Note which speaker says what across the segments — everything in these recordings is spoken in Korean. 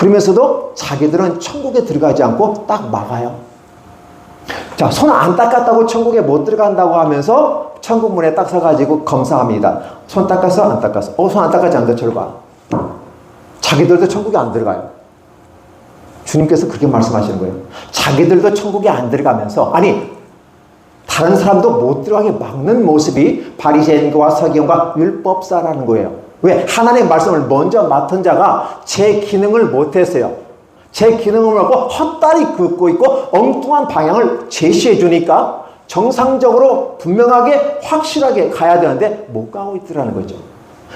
Speaker 1: 그러면서도 자기들은 천국에 들어가지 않고 딱 막아요. 자, 손 안 닦았다고 천국에 못 들어간다고 하면서 천국 문에 딱 서가지고 검사합니다. 손 닦았어? 안 닦았어? 어, 손 안 닦았지 않다. 저리 가. 자기들도 천국에 안 들어가요. 주님께서 그렇게 말씀하시는 거예요. 자기들도 천국에 안 들어가면서, 아니, 다른 사람도 못 들어가게 막는 모습이 바리새인과 서기관과 율법사라는 거예요. 왜? 하나님의 말씀을 먼저 맡은 자가 제 기능을 못했어요. 제 기능을 갖고 헛다리 긋고 있고 엉뚱한 방향을 제시해 주니까 정상적으로 분명하게 확실하게 가야 되는데 못 가고 있더라는 거죠.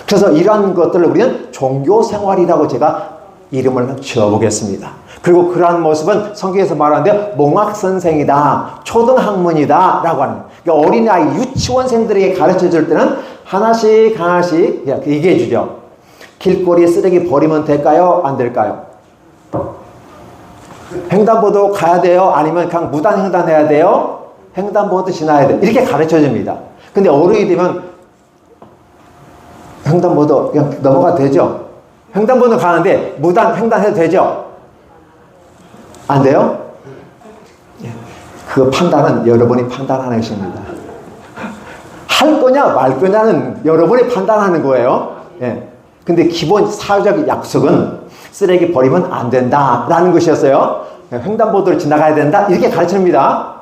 Speaker 1: 그래서 이러한 것들을 우리는 종교 생활이라고 제가 이름을 지어보겠습니다. 그리고 그러한 모습은 성경에서 말하는데 몽학 선생이다, 초등학문이다 라고 하는 그러니까 어린아이 유치원생들에게 가르쳐 줄 때는 하나씩 하나씩 얘기해 주죠. 길거리에 쓰레기 버리면 될까요? 안 될까요? 횡단보도 가야 돼요? 아니면 그냥 무단 횡단 해야 돼요? 횡단보도 지나야 돼. 이렇게 가르쳐 줍니다. 근데 어른이 되면 횡단보도 그냥 넘어가도 되죠? 횡단보도 가는데 무단 횡단해도 되죠? 안 돼요? 예. 그 판단은 여러분이 판단하는 것입니다. 할 거냐 말 거냐는 여러분이 판단하는 거예요. 예. 근데 기본 사회적 약속은 쓰레기 버리면 안 된다라는 것이었어요. 횡단보도를 지나가야 된다 이렇게 가르칩니다.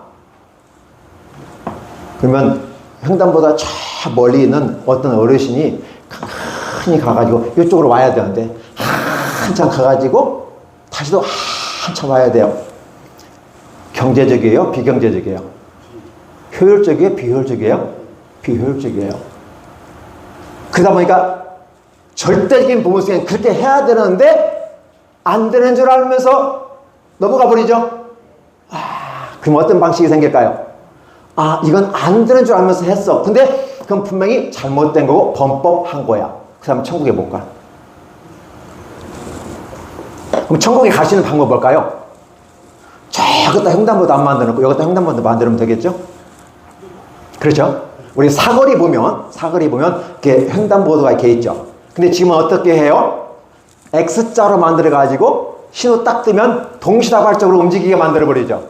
Speaker 1: 그러면 횡단보다 저 멀리 있는 어떤 어르신이 칸칸이 가가지고 이쪽으로 와야 되는데 한참 가가지고 다시 또 한참 와야 돼요. 경제적이에요? 비경제적이에요? 효율적이에요? 비효율적이에요? 비효율적이에요. 그러다 보니까 절대적인 속에 그렇게 해야 되는데 안 되는 줄 알면서 넘어가 버리죠. 아, 그럼 어떤 방식이 생길까요? 아, 이건 안 되는 줄 알면서 했어. 근데 그건 분명히 잘못된 거고 범법한 거야. 그 사람은 천국에 못 가. 그럼 천국에 가시는 방법 뭘까요? 저기다 횡단보도 안 만들어놓고 여기다 횡단보도 만들면 되겠죠? 그렇죠? 우리 사거리 보면 사거리 보면 이렇게 횡단보도가 이렇게 있죠. 근데 지금은 어떻게 해요? X자로 만들어 가지고 신호 딱 뜨면 동시다발적으로 움직이게 만들어 버리죠.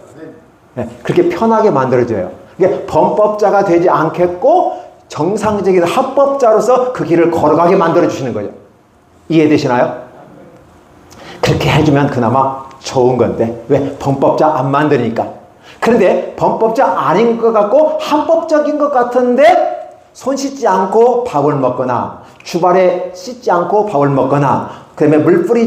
Speaker 1: 네, 그렇게 편하게 만들어줘요. 이게 범법자가 되지 않겠고 정상적인 합법자로서 그 길을 걸어가게 만들어 주시는 거죠. 이해되시나요? 그렇게 해주면 그나마 좋은 건데 왜 범법자 안 만드니까. 그런데 범법자 아닌 것 같고 합법적인 것 같은데 손 씻지 않고 밥을 먹거나 주발에 씻지 않고 밥을 먹거나 그다음에 물 뿌리